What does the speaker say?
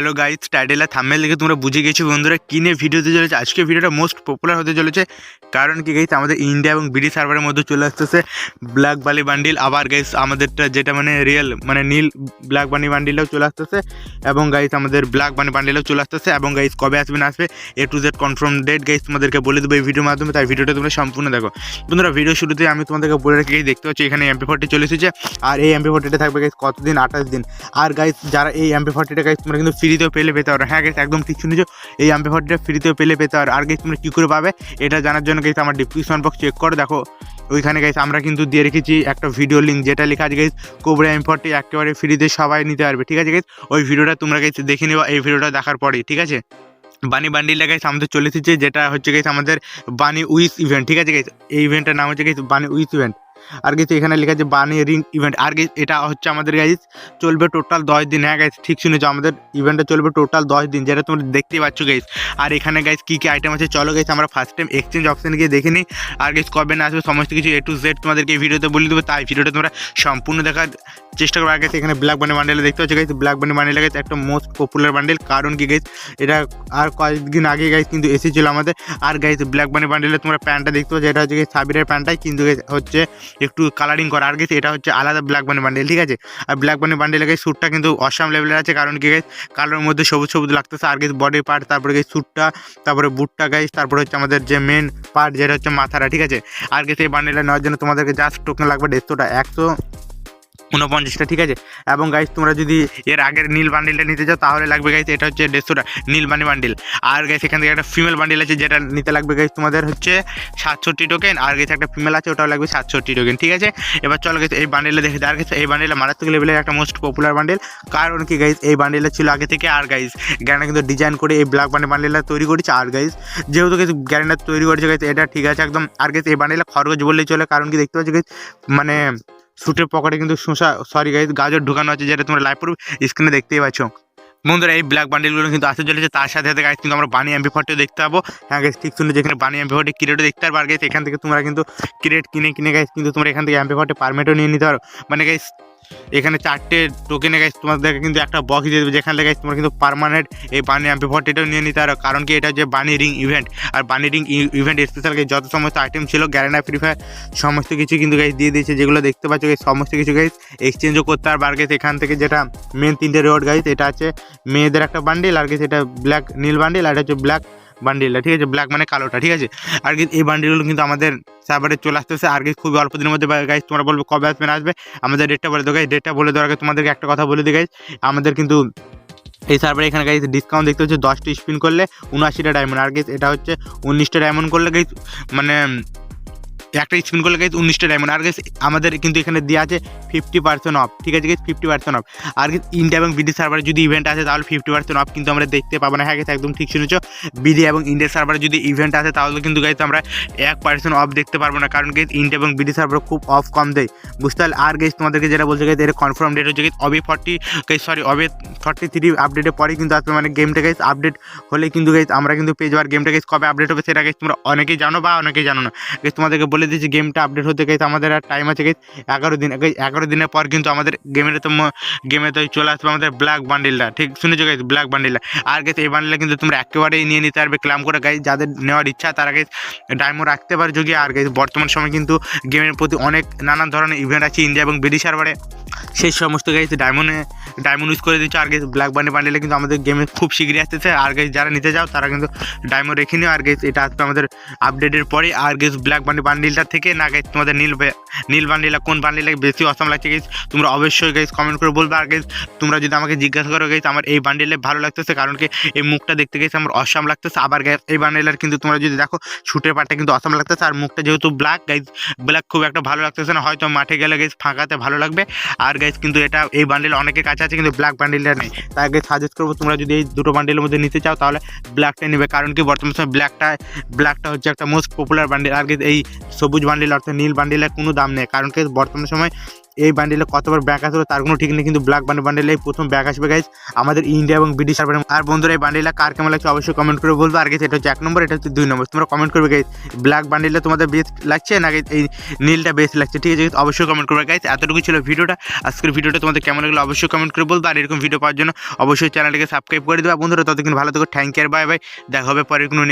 Hello guys title আর thumbnail দেখে তোমরা বুঝে গেছো বন্ধুরা কিনে ভিডিওতে চলেছে। আজকে ভিডিওটা মোস্ট পপুলার হতে চলেছে। কারণ কি গাইজ আমাদের ইন্ডিয়া এবং ব্রিটিশ সার্ভারের মধ্যে চলে আসতেছে ব্ল্যাক বালি বান্ডিল আবার গাইজ আমাদেরটা যেটা মানে রিয়েল মানে নীল ব্ল্যাক বানি বান্ডিলটাও চলে আসতেছে। এবং গাইজ আমাদের ব্ল্যাক বানি বান্ডিলও চলে আসতেছে। এবং গাইজ কবে আসবে না আসবে A to Z confirm date guys তোমাদেরকে বলে দেবো এই ভিডিওর মাধ্যমে। তাই ভিডিওটা তোমরা সম্পূর্ণ দেখো। বন্ধুরা ভিডিও শুরুতে আমি তোমাদেরকে বলে রাখি guys, দেখতে পাচ্ছি এখানে এমপি ফোর্টি চলে এসেছে। আর এই এমপি ফোর্টিটা থাকবে গাইজ কতদিন? আঠাশ দিন। আর গাইজ যারা এই এমপি ফর্টিটা গাইজ তোমরা কিন্তু ফ্রিতেও পেলে পেতে পারো হ্যাঁ গাইজ একদম ঠিক শুনেছো। এই এমপি ফর্টিটা ফ্রিতেও পেলে পেতে পারো আর গাইজ তোমরা কী করে পাবে? এটা জানার জন্য গাইজ আমার ডিসক্রিপশন বক্স চেক করো। দেখো, ওইখানে গাইজ আমরা কিন্তু দিয়ে রেখেছি একটা ভিডিও লিঙ্ক যেটা লেখা আছে গাইজ কোবরা এম ফর্টি একেবারে ফ্রিতে সবাই নিতে পারবে। ঠিক আছে গাইজ ওই ভিডিওটা তোমরা গাইজ দেখে নেবা। এই ভিডিওটা দেখার পরেই ঠিক আছে? বানি বান্ডিলটা গাইজ আমাদের চলে এসেছে, যেটা হচ্ছে গাইজ আমাদের বানি উইস ইভেন্ট ঠিক আছে গাইজ এই ইভেন্টের নাম হচ্ছে গাইজ বানি উইস ইভেন্ট আর গেছে এখানে লেখা আছে বানি রিং ইভেন্ট আর গেছে এটা হচ্ছে আমাদের গাইজ চলবে টোটাল দশ দিন। হ্যাঁ গাইজ ঠিক শুনেছো, আমাদের ইভেন্টটা চলবে টোটাল দশ দিন, যেটা তোমরা দেখতে পাচ্ছ গাইজ আর এখানে গাইজ কী কী আইটেম আছে, চলো গাইজ আমরা ফার্স্ট টাইম এক্সচেঞ্জ অপশানে গিয়ে দেখে নিই। আর গাইজ কবে না আসবে, সমস্ত কিছু এ টু জেড তোমাদেরকে ভিডিওতে বলে দেবো। তাই ভিডিওটা তোমরা সম্পূর্ণ দেখার চেষ্টা করব আর গেছে এখানে ব্ল্যাক বানি বান্ডেলে দেখতে পাচ্ছ গাইজ ব্ল্যাক বানি বান্ডেল গেছে একটা মোস্ট পপুলার বান্ডেল কারণ কি গাইজ এটা আর কয়েকদিন আগে গাইজ কিন্তু এসেছিল আমাদের। আর গাইজ ব্ল্যাক বানি বান্ডেলে তোমরা প্যান্টটা দেখতে পাচ্ছ এটা হচ্ছে সাবিরের প্যান্টটাই কিন্তু হচ্ছে একটু কালারিং করা। আর গেছে এটা হচ্ছে আলাদা ব্ল্যাক বানি বান্ডেল ঠিক আছে? আর ব্ল্যাক বানি বান্ডেলে গেছে স্যুটটা কিন্তু অসাম লেভেলের আছে, কারণ কি গেছে কালোর মধ্যে সবুজ সবুজ লাগতেছে। আর গেছে বডি পার্ট তারপরে গেছে স্যুটটা তারপরে বুটটা গাইজ তারপরে হচ্ছে আমাদের যে মেন পার্ট যেটা হচ্ছে মাথাটা, ঠিক আছে? আর গেছে এই বান্ডেলটা নেওয়ার জন্য তোমাদেরকে জাস্ট টোকেন লাগবে দেড়শোটা একশো উনপঞ্চাশটা ঠিক আছে? এবং গাইজ তোমরা যদি এর আগের নীল বান্ডিলটা নিতে চাও, তাহলে লাগবে গাইজ এটা হচ্ছে দেড়শোটা নীল বানি বান্ডিল আর গাইজ এখান থেকে একটা ফিমেল বান্ডিল আছে, যেটা নিতে লাগবে গাইজ তোমাদের হচ্ছে সাতষট্টি টোকেন আর গেছে একটা ফিমেল আছে, ওটাও লাগবে সাতষট্টি টোকেন ঠিক আছে? এবার চলো গেছে এই বান্ডিলে দেখে আর গেছে এই বান্ডিলে মারাত্মক লেভেলের একটা মোস্ট পপুলার বান্ডিল কারণ কি গাইজ এই বান্ডিলটা ছিল আগে থেকে, আর গাইজ গ্যারেন্টা কিন্তু ডিজাইন করে এই ব্ল্যাক বান্ডি বান্ডিলটা তৈরি করেছে, আর গাইজ যেহেতু গেছে গ্যারেন্টা তৈরি করেছে গাইজ এটা ঠিক আছে, একদম। আর গেছে এই বান্ডিলে খরগোশ বললেই চলে, কারণ কি দেখতে পাচ্ছি গাইজ মানে স্যুটের পকেটে কিন্তু শসা সরি গাইজ গাজর ঢুকানো আছে, যেটা তোমরা লাইভ প্রুফ স্ক্রিনে দেখতেই পাচ্ছ। বন্ধুরা, এই ব্ল্যাক বান্ডিলগুলো কিন্তু আসতে চলেছে, তার সাথে সাথে গাইজ কিন্তু আমরা বানি এমপি ফটো দেখতে পাবো। হ্যাঁ গাইজ ঠিক শুনে যেখানে বানি এমপি ফোরটি ক্রিয়েটও দেখতে পারব আর এখান থেকে তোমরা কিন্তু ক্রিয়েট কিনে কিনে গাইজ কিন্তু তোমরা এখান থেকে এমপি ফোরটি পারমিটও নিয়ে নিতে পারো। মানে গাইজ এখানে চারটে টোকেনে গাইজ তোমাদেরকে কিন্তু একটা বক্স দিয়ে দেবে যেখান guys তোমরা কিন্তু পারমানেন্ট এই বানি এমপি ফটোটাও নিয়ে নিতে পারো। কারণ কি এটা যে বানি রিং ইভেন্ট আর বানি রিং ইভেন্ট স্পেশাল যত সমস্ত আইটেম ছিল গ্যারেন্টা ফ্রি ফায়ার সমস্ত কিছু কিন্তু গাইজ দিয়ে দিয়েছে যেগুলো দেখতে পাচ্ছ guys, সমস্ত কিছু গাইজ এক্সচেঞ্জও করতে আর গেছে এখান থেকে যেটা মেন তিনটে রোড গাইজ এটা আছে মেয়েদের একটা বান্ডিল আর গেছে এটা ব্ল্যাক নীল বান্ডিল আর এটা হচ্ছে ব্ল্যাক বান্ডিলটা ঠিক আছে? ব্ল্যাক মানে কালোটা, ঠিক আছে? আর কি এই বান্ডিলগুলো কিন্তু আমাদের সার্ভারে চলে আসতেছে। আর কি খুবই অল্প দিনের মধ্যে গাইজ তোমরা বলব কবে আসবে, না আসবে? আমাদের ডেটটা বলে দেবো গাইজ ডেটটা বলে দেওয়ার আগে তোমাদেরকে একটা কথা বলে দিই গাইজ আমাদের কিন্তু এই সার্ভারে এখানে গাইজ ডিসকাউন্ট দেখতে হচ্ছে দশটি স্পিন করলে উনআশিটা ডায়মন্ড আর গেছে এটা হচ্ছে উনিশটা ডায়মন্ড করলে গাইজ মানে একটা স্পিন করলে গেছে উনিশটা ডায়মন্ড আর গাইজ আমাদের কিন্তু এখানে দেওয়া আছে ফিফটি পার্সেন্ট অফ ঠিক আছে গাইজ ফিফটি পার্সেন্ট অফ আর ইন্ডিয়া এবং বিডি সার্ভারে যদি ইভেন্ট আছে তাহলে ফিফটি পার্সেন্ট অফ কিন্তু আমরা দেখতে পাবো না। হ্যাঁ গেছে একদম ঠিক শুনেছো। বিডি এবং ইন্ডিয়া সার্ভারে যদি ইভেন্ট আসে তাহলে কিন্তু গাইজ আমরা এক পার্সেন্ট অফ দেখতে পারব না। কারণ গাইজ ইন্ডিয়া এবং বিডি সার্ভারে খুব অফ কম দেয়। বুঝতে পারলে? আর গাইজ তোমাদেরকে যেটা বলছে গাইজ এর কনফার্ম ডেট হচ্ছে guys OB forty sorry OB forty three আপডেটের পরে কিন্তু আসবে। মানে গেমটা গাইজ আপডেট হলে কিন্তু গাইজ আমরা কিন্তু পেয়ে যাব আর গেমটা গাইজ কবে আপডেট হবে সেটা গাইজ তোমরা অনেকেই জানো বা অনেকেই জানো না। গাইজ তোমাদেরকে বলে দিয়েছি গেমটা আপডেট হতে গেছে, আমাদের আর টাইম আছে গেছে এগারো দিন এগারো দিনের পর কিন্তু আমাদের গেমের তো গেমে তো চলে আসবে আমাদের ব্ল্যাক বান্ডিলটা ঠিক শুনেছো গেছে ব্ল্যাক বান্ডিলটা আর গেছে এই বান্ডিলটা কিন্তু তোমরা একেবারেই নিয়ে নিতে পারবে ক্লাম করে। গাই যাদের নেওয়ার ইচ্ছা, তারা গেছে ডায়মন্ড রাখতে পারে। যোগী, আর গেছে বর্তমান সময় কিন্তু গেমের প্রতি অনেক নানান ধরনের ইভেন্ট আছে ইন্ডিয়া এবং বিদেশের সার্ভারে সেই সমস্ত গাইজ ডায়মন্ডে ডায়মন্ড ইউজ করে দিচ্ছে আর গাইজ ব্ল্যাক বান্ডি বান্ডিলে কিন্তু আমাদের গেমে খুব শীঘ্রই আসতেছে। আর গাইজ যারা নিতে যাও তারা কিন্তু ডায়মন্ড রেখে নিও। আর গাইজ এটা আসবে আমাদের আপডেটের পরে। আর গাইজ ব্ল্যাক বান্ডি বান্ডিলটা থেকে না গাইজ তোমাদের নীল নীল বান্ডিলা কোন বান্ডিলে বেশি অসম লাগছে গাইজ তোমরা অবশ্যই গাইজ কমেন্ট করে বলবে। আর গাইজ তোমরা যদি আমাকে জিজ্ঞাসা করো গাইজ আমার এই বান্ডিলে ভালো লাগতেছে, কারণ কি এই মুখটা দেখতে গেছে আমার অসম লাগতেছে। আবার গাইজ এই বান্ডিলার কিন্তু তোমরা যদি দেখো শুটের পার্টটা কিন্তু অসম লাগতেছে। আর মুখটা যেহেতু ব্ল্যাক গাইজ ব্ল্যাক খুব একটা ভালো লাগতেছে না। হয়তো মাঠে গেলে গাইজ ফাঁকাতে ভালো লাগবে। আর গাইজ কিন্তু এটা এই বান্ডিল অনেকের কাছে আছে, কিন্তু ব্ল্যাক বান্ডিলটা নেই। তাই আগে সাজেস্ট করব, তোমরা যদি এই দুটো বান্ডিলের মধ্যে নিতে চাও, তাহলে ব্ল্যাকটা নেবে। কারণ কি, বর্তমান সময় ব্ল্যাকটা ব্ল্যাকটা হচ্ছে একটা মোস্ট পপুলার বান্ডিল আর এই সবুজ বান্ডিল অর্থাৎ নীল বান্ডিলের কোনো দাম নেই। কারণ কি, বর্তমান সময় এই বান্ডিলে কতবার ব্যাক আসলো তার কোনো ঠিক নেই, কিন্তু ব্ল্যাক বান্ডিল বান্ডিলে প্রথম ব্যাক আসবে গাইজ আমাদের ইন্ডিয়া এবং ব্রিটিশ সার্ভারে আর বন্ধুরা, এই বান্ডিলটা কার কেমন লাগছে অবশ্যই কমেন্ট করে বলব। আর গেছে এটা হচ্ছে এক নম্বর, এটা হচ্ছে দুই নম্বর। তোমরা কমেন্ট করবে গাইজ ব্ল্যাক বান্ডিলটা তোমাদের বেস্ট লাগছে না এই নীলটা বেস্ট লাগছে, ঠিক আছে অবশ্যই কমেন্ট করবে গাইজ এতটুকু ছিল ভিডিওটা। আজকের ভিডিওটা তোমাদের কেমন লাগল অবশ্যই কমেন্ট করে বলব। আর এরকম ভিডিও পাওয়ার জন্য অবশ্যই চ্যানেলটাকে সাবস্ক্রাইব করে দেবে। বন্ধুরা, ততক্ষণ ভালো থেকো। থ্যাংক ইউ বাই বাই দেখা হবে পরের কোনো